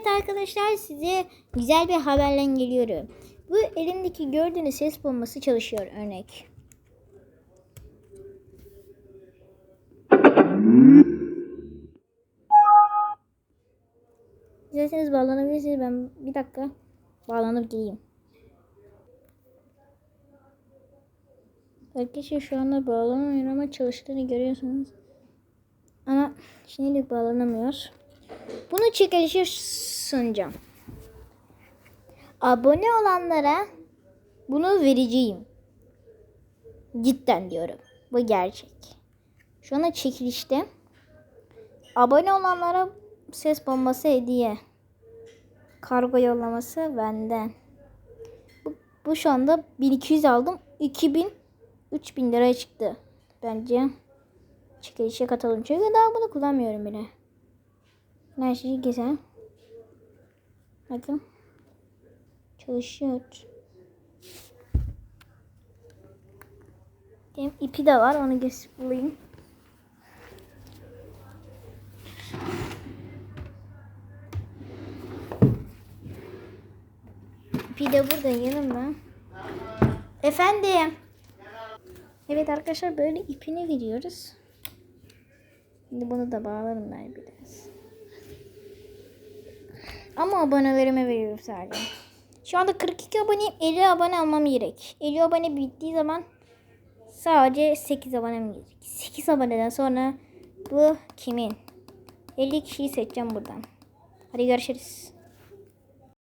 Evet arkadaşlar size güzel bir haberle geliyorum. Bu elimdeki gördüğünüz ses bombası çalışıyor örnek. İsterseniz bağlanabilirsiniz. Ben bir dakika bağlanıp geleyim. Arkadaşlar şu anda bağlanamıyor ama çalıştığını görüyorsunuz. Ama şimdilik bağlanamıyor. Bunu çekilişe sunacağım. Abone olanlara bunu vereceğim. Cidden diyorum. Bu gerçek. Şu anda çekilişte. Abone olanlara ses bombası hediye. Kargo yollaması benden. Bu, bu şu anda 1200 aldım. 2000 3000 liraya çıktı. Bence çekilişe katalım. Çünkü daha bunu kullanmıyorum bile. Her şey güzel. Bakın. Çalışıyor. Benim ipi de var. Onu göstereyim. bulayım. İpi de burada yanımda. Efendim. Evet arkadaşlar böyle ipini veriyoruz. Şimdi bunu da bağlarım ben biraz. Ama abonelerime veriyorum sadece. Şu anda 42 aboneyim. 50 abone almam gerek. 50 abone bittiği zaman sadece 8 abonem gelecek. 8 aboneden sonra bu kimin? 50 kişiyi seçeceğim buradan. Hadi görüşürüz.